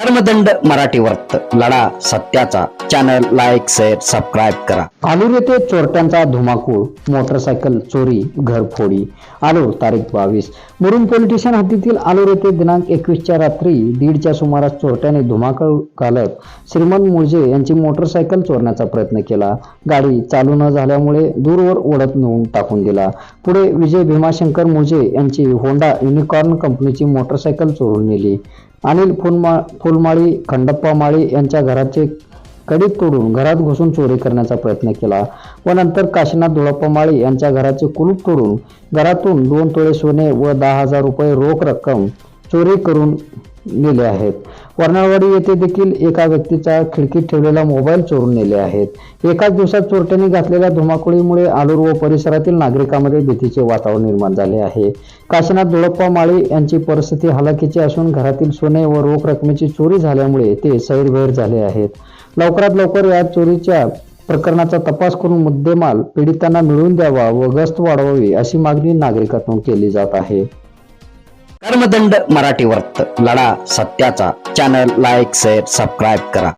धर्मदंड मराठी वर्त लढा सत्याचा. चॅनल लाईक शेअर सबस्क्राईब करा. आलूर येथे चोरट्यांचा धुमाकूळ मोटरसायकल चोरी घरफोडी. आलूर तारीख बावीस. मुरुम पोलिटिशियन स्टेशन हद्दीतील आलूर येथे दिनांक एकवीसच्या रात्री दीडच्या सुमारास चोरट्याने धुमाकूळ घालत श्रीमंत मुळजे यांची मोटरसायकल चोरण्याचा प्रयत्न केला. गाडी चालू न झाल्यामुळे दूरवर ओढत नेऊन टाकून दिला. पुढे विजय भीमाशंकर मुळजे यांची होंडा युनिकॉर्न कंपनीची मोटरसायकल चोरून नेली. अनिल फुलमा फुलमाळी खंडप्पा माळी यांच्या घराचे कडीत तोडून घरात घुसून चोरी करण्याचा प्रयत्न केला. व नंतर काशीनाथ धुळप्पा माळी यांच्या घराचे कुलूप तोडून घरातून दोन तोळे सोने व दहा हजार रुपये रोख रक्कम चोरी करून नेले आहेत. वर्णाळवाडी येथे देखील एका व्यक्तीचा खिडकीत ठेवलेला मोबाईल चोरून नेले आहेत. एकाच दिवसात चोरट्यांनी घातलेल्या धुमाकुळीमुळे आलूर व परिसरातील नागरिकांमध्ये भीतीचे वातावरण निर्माण झाले आहे. काशीनाथ दोळप्पा माळी यांची परिस्थिती हलाखीची असून घरातील सोने व रोख रकमेची चोरी झाल्यामुळे ते सैरभैर झाले आहेत. लवकरात लवकर या चोरीच्या प्रकरणाचा तपास करून मुद्देमाल पीडितांना मिळवून द्यावा व गस्त वाढवावी अशी मागणी नागरिकातून केली जात आहे. कर्मदंड मराठी वर्त. लढा सत्याचा. चॅनल लाईक शेअर सबस्क्राईब करा.